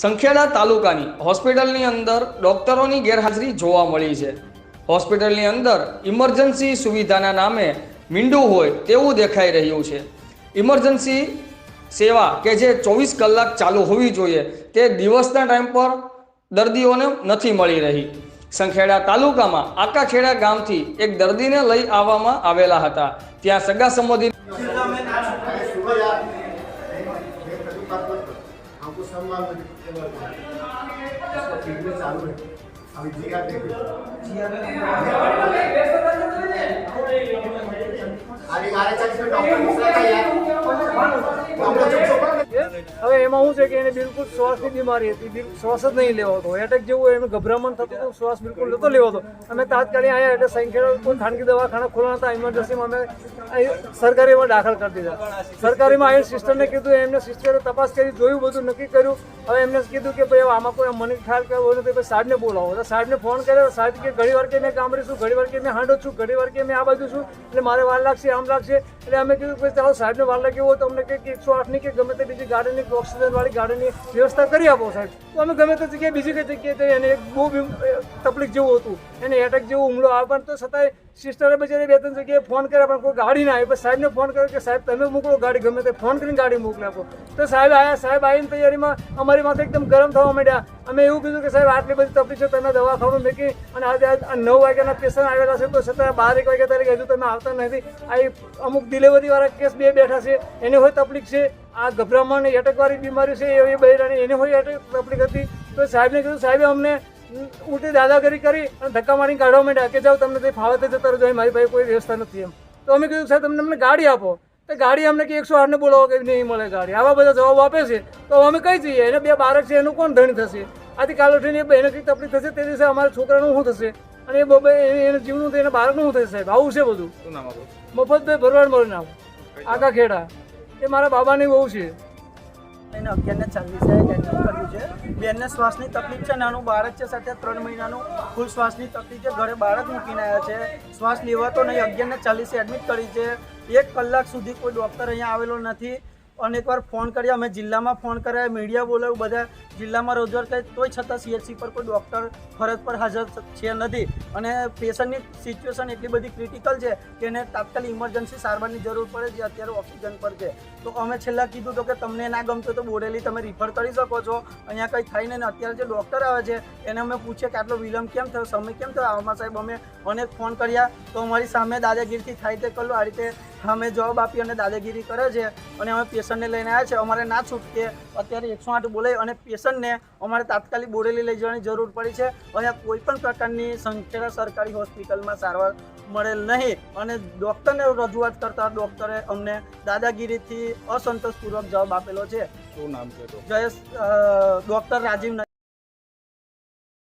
સંખેડા તાલુકાની હોસ્પિટલની અંદર ડોક્ટરોની ગેરહાજરી જોવા મળી છે. હોસ્પિટલની અંદર ઇમરજન્સી સુવિધાના નામે મીંડું હોય તેવું દેખાઈ રહ્યું છે. ઇમરજન્સી સેવા કે જે ચોવીસ કલાક ચાલુ હોવી જોઈએ તે દિવસના ટાઈમ પર દર્દીઓને નથી મળી રહી. સંખેડા તાલુકામાં આકાખેડા ગામથી એક દર્દીને લઈ આવવામાં આવેલા હતા. ત્યાં સગા સંબંધી সম্মান চালু আমি জিয়া দেব आणि गाड्या હવે એમાં શું છે કે એને બિલકુલ શ્વાસની બીમારી હતી બિલકુલ શ્વાસ જ નહીં લેવાતો એટેક જેવું એને ગભરામણ થતું હતું, શ્વાસ બિલકુલ નહોતો લેવો હતો. અમે તાત્કાલિક આવ્યા એટલે સંખ્યા કોઈ ખાનગી દવાખાના ખોલવાના હતા ઇમરજન્સીમાં અમે સરકારીમાં દાખલ કરી દીધા. સરકારીમાં આવીને સિસ્ટરને કીધું, એમને સિસ્ટરે તપાસ કરી, જોયું બધું નક્કી કર્યું. હવે એમને કીધું કે ભાઈ, આમાં કોઈ મને ખ્યાલ કરવો નથી ભાઈ સાહેબને બોલાવો. તો સાહેબને ફોન કર્યો, સાહેબ કે ઘણી વાર કે મેં ગામડી છું ઘણી વાર કે મેં હાંડો છું ઘણી વાર કે મેં આ બાજુ છું, એટલે મારે વાર લાગશે, આમ લાગશે. એટલે અમે કીધું કે ચાલો સાહેબને વાર લાગ્યો હોય તો અમને કંઈક એકસો આઠની કે ગમે તે બીજી ગાડીની ઓક્સિજન ગાડીની વ્યવસ્થા કરી આપો સાહેબ. તો અમે ગમે તે જગ્યાએ, બીજી કઈ જગ્યાએ એને એક બહુ તકલીફ જેવું હતું. એને એટેક જેવો હુમલો આવે. પણ તો છતાંય સિસ્ટરે બચારે બે ત્રણ જગ્યાએ ફોન કર્યા, પણ કોઈ ગાડી ના આવી. પણ સાહેબને ફોન કર્યો કે, સાહેબ, તમે મોકલો ગાડી, ગમે તે ફોન કરીને ગાડી મોકલી આપો. તો સાહેબ આવ્યા સાહેબ આવીને તૈયારીમાં અમારી માથે એકદમ ગરમ થવા માંડ્યા. અમે એવું કીધું કે, સાહેબ, આટલી બધી તકલીફ છે, તમે દવાખાનું મેકી અને આજે નવ વાગ્યાના પેશન્ટ આવેલા છે, તો છતાં બાર એક વાગ્યા તારીખ હજુ તમે આવતા નથી. આ અમુક ડિલેવરીવાળા કેસ બે બેઠા છે. એની હોય તકલીફ છે. આ ગભરામણ એટકવાળી બીમારી છે એવી બહેરાની એને હોય એટેક તકલીફ હતી તો સાહેબને કીધું સાહેબે અમને ઉલટી દાદાગીરી કરી અને ધક્કા મારીને કાઢવા માંડ્યા કે જાઓ તમને તે ફાવતે જતા રહેજો મારી પાસે કોઈ વ્યવસ્થા નથી એમ. તો અમે કીધું સાહેબ તમને અમને ગાડી આપો. તો ગાડી અમને કે એકસો આઠને બોલાવો કે નહીં મળે ગાડી. આવા બધા જવાબ આપે છે. તો અમે કઈ જઈએ એને બે બાળક છે એનું કોણ ધણી થશે? આથી કાલ ઉઠીને એ બહેને કંઈક તકલીફ થશે તે દિવસે અમારા છોકરાનું શું થશે? અને એ બબે એને જીવનું તો એના બાળકનું શું થશે સાહેબ? આવું છે બધું. મફતભાઈ ભરવાડ મારું નામ. આખા ખેડા. એ મારા બાબાની બહુ છે. એને અગિયારને ચાલીસે એડમિટ કર્યું છે. બેનને શ્વાસની તકલીફ છે, નાનું બાળક છે સાથે ત્રણ મહિનાનું. ફૂલ શ્વાસની તકલીફ છે, ઘરે બાળક મૂકીને આવ્યા છે. શ્વાસ લેવાતો નહીં, અગિયારને ચાલીસે એડમિટ કરી છે. એક કલાક સુધી કોઈ ડૉક્ટર અહીંયા આવેલો નથી. અને એકવાર ફોન કર્યા, અમે જિલ્લામાં ફોન કર્યા, મીડિયા બોલાવ્યું, બધા જિલ્લામાં રોજગાર કરી, તોય છતાં સીએચસી પર કોઈ ડૉક્ટર ફરજ પર હાજર છે નથી. અને પેશન્ટની સિચ્યુએશન એટલી બધી ક્રિટિકલ છે કે એને તાત્કાલિક ઇમરજન્સી સારવારની જરૂર પડે, જે અત્યારે ઓક્સિજન પર છે. તો અમે છેલ્લા કીધું તો કે તમને ના ગમતું તો બોડેલી તમે રિફર કરી શકો છો. અહીંયા કંઈ થાય નહીં અત્યારે જે ડૉક્ટર આવે છે, એને અમે પૂછીએ કે આટલો વિલંબ કેમ થયો, સમય કેમ થયો? આમાં સાહેબ અમે અનેક ફોન કર્યા. તો અમારી સામે દાદાગીરીથી થાય તે કરું આ રીતે અમે જવાબ આપી અને દાદાગીરી કરે છે અને અમે પેશન્ટને લઈને આવ્યા છે. અમારે ના છૂટકે અત્યારે એકસો આઠ બોલાવી અને પેશન્ટને અમારે તાત્કાલિક બોડેલી લઈ જવાની જરૂર પડી છે. અહીંયા કોઈ પણ પ્રકારની સંખેડા સરકારી હોસ્પિટલમાં સારવાર મળેલ નહીં. અને ડૉક્ટરને રજૂઆત કરતા ડૉક્ટરે અમને દાદાગીરીથી અસંતોષપૂર્વક જવાબ આપેલો છે. શું નામ છે જયેશ ડૉક્ટર રાજીવ